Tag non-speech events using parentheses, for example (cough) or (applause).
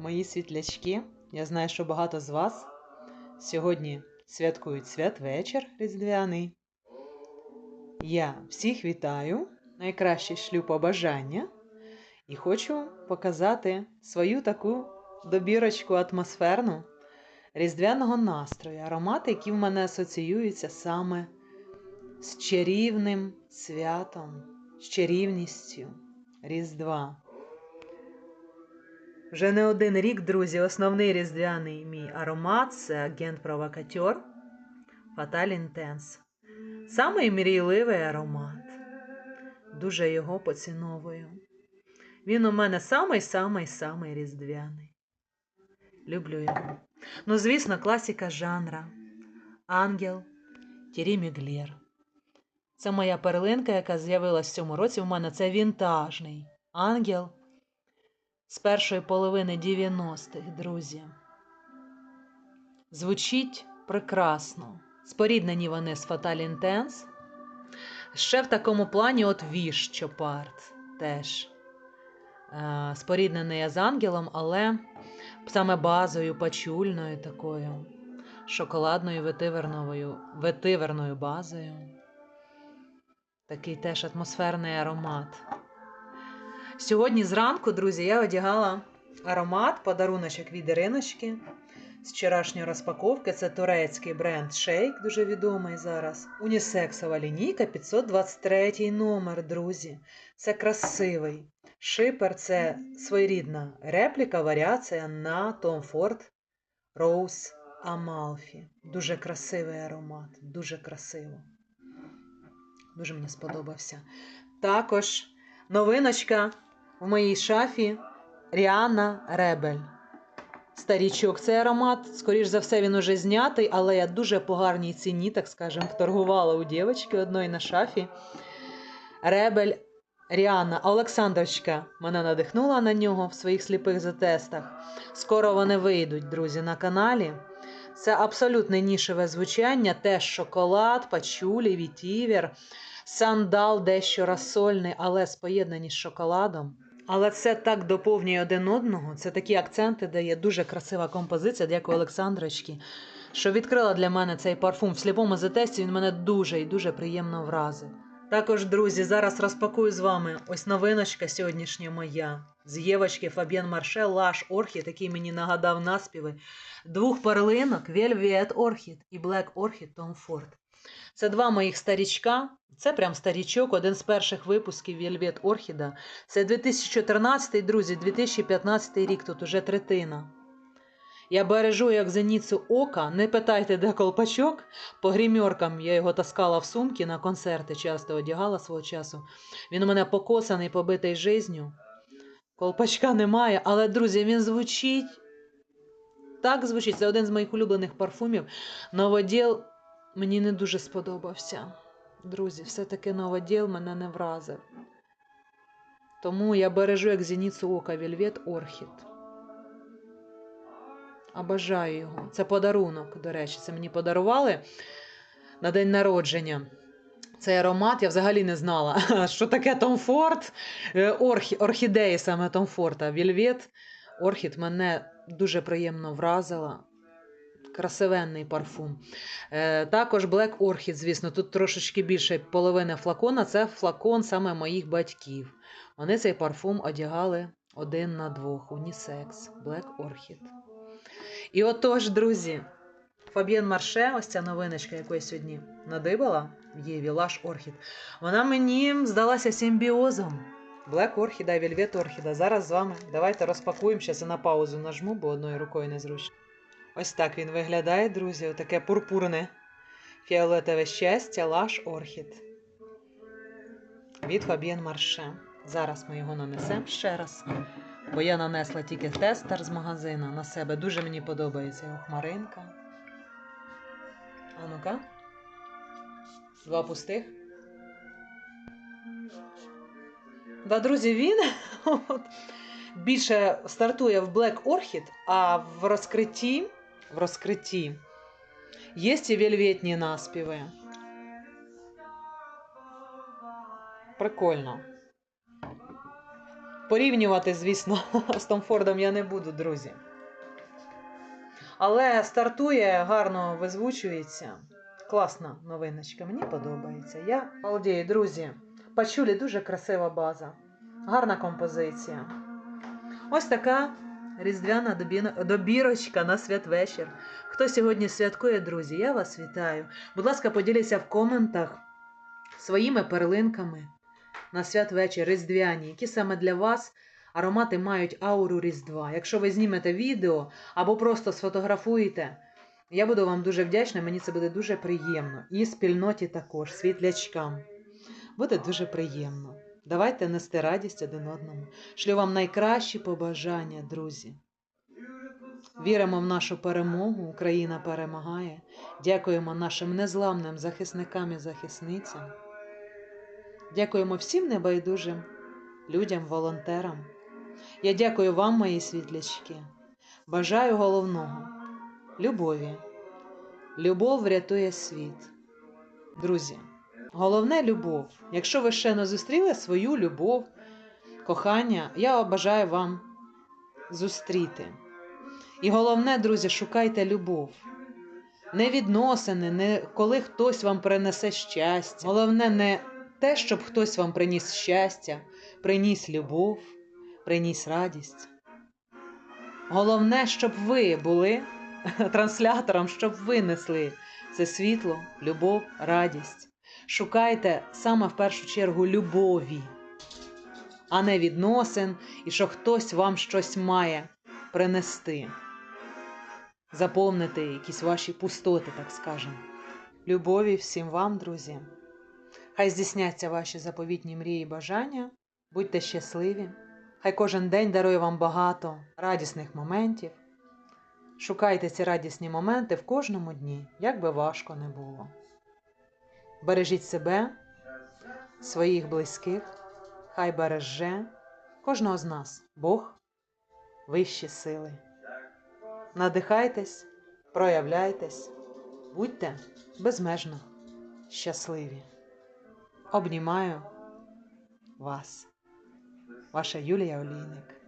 мої світлячки. Я знаю, що багато з вас сьогодні святкують святвечір різдвяний. Я всіх вітаю, найкраще шлю побажання і хочу показати свою таку добірочку атмосферну різдвяного настрою, аромати, які в мене асоціюються саме з чарівним святом, з чарівністю Різдва. Вже не один рік, друзі, основний різдвяний мій аромат це агент провокатер Fatal Intense. Самий мрійливий аромат. Дуже його поціновую. Він у мене самий-самий-самий різдвяний. Люблю його. Ну, звісно, класика жанра. Ангел Тірі Міглєр. Це моя перлинка, яка з'явилась в цьому році. У мене це вінтажний ангел з першої половини 90-х, друзі. Звучить прекрасно. Споріднені вони з Fatal Intense. Ще в такому плані от Віш Чопарт теж. Е, споріднений я з ангелом, але саме базою пачульною такою, шоколадною ветиверновою, ветиверною базою. Такий теж атмосферний аромат. Сьогодні зранку, друзі, я одягала аромат, подаруночок від Іриночки з вчорашньої розпаковки. Це турецький бренд Shake, дуже відомий зараз. Унісексова лінійка 523 номер, друзі. Це красивий. Шипер це своєрідна репліка, варіація на Tom Ford Rose Amalfi. Дуже красивий аромат, дуже красиво. Дуже мені сподобався. Також новиночка в моїй шафі Ріана Ребель. Старічок, цей аромат, скоріш за все, він уже знятий, але я дуже по гарній ціні, так скажем, вторгувала у дівчинки одної на шафі. Ребель Ріана Олександрочка мене надихнула на нього в своїх сліпих затестах. Скоро вони вийдуть, друзі, на каналі. Це абсолютне нішеве звучання, теж шоколад, пачулі, вітівер, сандал дещо розсольний, але споєднані з шоколадом. Але все так доповнює один одного. Це такі акценти дає дуже красива композиція. Дякую Олександрочки, що відкрила для мене цей парфум в сліпому затесті. Він мене дуже і дуже приємно вразив. Також, друзі, зараз розпакую з вами ось новиночка сьогоднішня моя. З Євочки Фаб'єн Марше Лаш Орхід, який мені нагадав наспіви. Двох перлинок Velvet Орхід і Black Орхід Tom Ford. Це два моїх старічка. Це прям старічок, один з перших випусків Velvet Орхіда. Це 2014, друзі, 2015 рік, тут уже третина. Я бережу, як зеніцю ока, не питайте, де колпачок. По грімьоркам я його таскала в сумки на концерти, часто одягала свого часу. Він у мене покосаний, побитий жизнью. Колпачка немає, але, друзі, він звучить. Так звучить. Це один з моїх улюблених парфумів. Новоділ мені не дуже сподобався. Друзі, все-таки новоділ мене не вразив. Тому я бережу, як зеніцю ока, Вільвет Орхід. А бажаю його. Це подарунок, до речі, це мені подарували на день народження. Цей аромат я взагалі не знала, (laughs) що таке Том Форд, орхі, орхідеї саме Том Форда. Вільвет Орхід мене дуже приємно вразила. Красивенний парфум. Е, Також Black Orchid, звісно, тут трошечки більше половини флакона. Це флакон саме моїх батьків. Вони цей парфум одягали один на двох. Унісекс. Black Orchid. І отож, друзі, Фаб'єн Марше, ось ця новиночка, яку я сьогодні надибала в Єві, Лаш Орхід, вона мені здалася симбіозом. Блек Орхіда і Вельвет Орхіда. Зараз з вами давайте розпакуємо. Зараз на паузу нажму, бо одною рукою незручно. Ось так він виглядає, друзі. Отаке пурпурне фіолетове щастя, Лаш Орхід. Від Фаб'єн Марше. Зараз ми його нанесемо ще раз. Бо я нанесла тільки тестер з магазину на себе. Дуже мені подобається його хмаринка. А ну-ка. Два пустих. Да, друзі, він (laughs) от, більше стартує в Black Orchid, а в розкритті, в розкритті є ці вельветні наспіви. Прикольно. Порівнювати, звісно, (laughs) з Том Фордом я не буду, друзі. Але стартує, гарно визвучується. Класна новиночка, мені подобається. Я балдію, друзі. Пачулі дуже красива база, гарна композиція. Ось така різдвяна добірочка на святвечір. Хто сьогодні святкує, друзі, я вас вітаю. Будь ласка, поділіться в коментах своїми перлинками на святвечір різдвяні, які саме для вас аромати мають ауру Різдва. Якщо ви знімете відео або просто сфотографуєте, я буду вам дуже вдячна, мені це буде дуже приємно. І спільноті також, світлячкам. Буде дуже приємно. Давайте нести радість один одному. Шлю вам найкращі побажання, друзі. Віримо в нашу перемогу. Україна перемагає. Дякуємо нашим незламним захисникам і захисницям. Дякуємо всім небайдужим людям, волонтерам. Я дякую вам, мої світлячки. Бажаю головного любові. Любов врятує світ. Друзі, головне любов. Якщо ви ще не зустріли свою любов, кохання, я бажаю вам зустріти. І головне, друзі, шукайте любов. Не відносини, не коли хтось вам принесе щастя. Головне не те, щоб хтось вам приніс щастя, приніс любов, приніс радість. Головне, щоб ви були (laughs) транслятором, щоб ви несли це світло, любов, радість. Шукайте саме в першу чергу любові, а не відносин, і що хтось вам щось має принести, заповнити якісь ваші пустоти, так скажемо. Любові всім вам, друзі. Хай здійсняться ваші заповітні мрії і бажання. Будьте щасливі. Хай кожен день дарує вам багато радісних моментів. Шукайте ці радісні моменти в кожному дні, як би важко не було. Бережіть себе, своїх близьких, хай береже кожного з нас, Бог, вищі сили. Надихайтесь, проявляйтесь, будьте безмежно щасливі. Обнімаю вас, ваша Юлія Олійник.